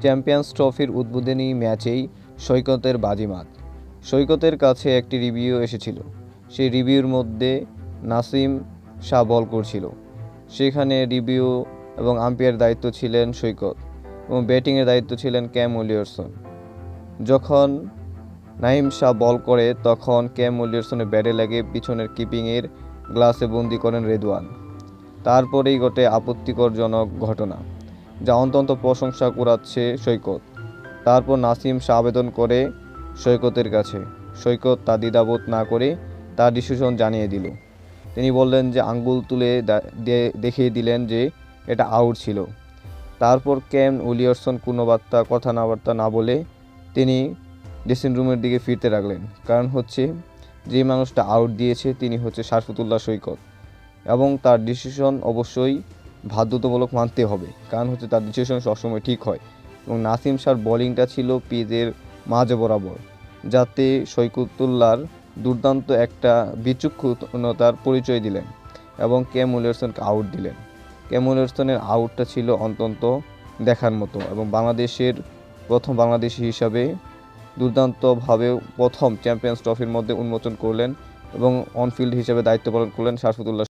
Champions ট্রফির উদ্বোধনী ম্যাচেই সৈকতের বাজিমাত। সৈকতের কাছে একটি রিভিউ এসেছিল। সেই রিভিউর মধ্যে নাসিম শাহ বল করছিল। সেখানে রিভিউ এবং আম্পায়ার দায়িত্ব ছিলেন সৈকত এবং ব্যাটিংয়ের দায়িত্ব ছিলেন ক্যাম উইলিয়ারসন। যখন নাইম শাহ বল করে, তখন ক্যাম উইলিয়ারসনের ব্যাটে লাগে পিছনের কিপিংয়ের গ্লাসে বন্দি করেন রেদওয়ান। তারপরেই ঘটে আপত্তিকরজনক ঘটনা। যা অন্তত প্রশংসা কুড়াচ্ছে সৈকত। তারপর নাসিম শাহ আবেদন করে সৈকতের কাছে। সৈকত তা দ্বিধাবোধ না করে তার ডিসিশন জানিয়ে দিল। তিনি বললেন যে আঙ্গুল তুলে দেখিয়ে দিলেন যে এটা আউট ছিল। তারপর ক্যাম উইলিয়ারসন কোনো বার্তা কথা না বার্তা না বলে তিনি ড্রেসিং রুমের দিকে ফিরতে লাগলেন। কারণ হচ্ছে, যে মানুষটা আউট দিয়েছে তিনি হচ্ছে শারফুতুল্লাহ সৈকত। এবং তার ডিসিশন অবশ্যই বাধ্যতামূলক মানতে হবে। কারণ হচ্ছে তার ডিসিশন সবসময় ঠিক হয়। এবং নাসিম শাহর বোলিংটা ছিল পিজের মাঝে বরাবর, যাতে সৈকতুল্লাহর দুর্দান্ত একটা বিচক্ষণতার পরিচয় দিলেন এবং কেম উইলিয়ারসনকে আউট দিলেন। কেম উইলিয়ারসনের আউটটা ছিল অত্যন্ত দেখার মতো এবং বাংলাদেশের প্রথম বাংলাদেশি হিসাবে দুর্দান্তভাবে প্রথম চ্যাম্পিয়ন্স ট্রফির মধ্যে উন্মোচন করলেন এবং অনফিল্ড হিসেবে দায়িত্ব পালন করলেন শারফুতুল্লাহ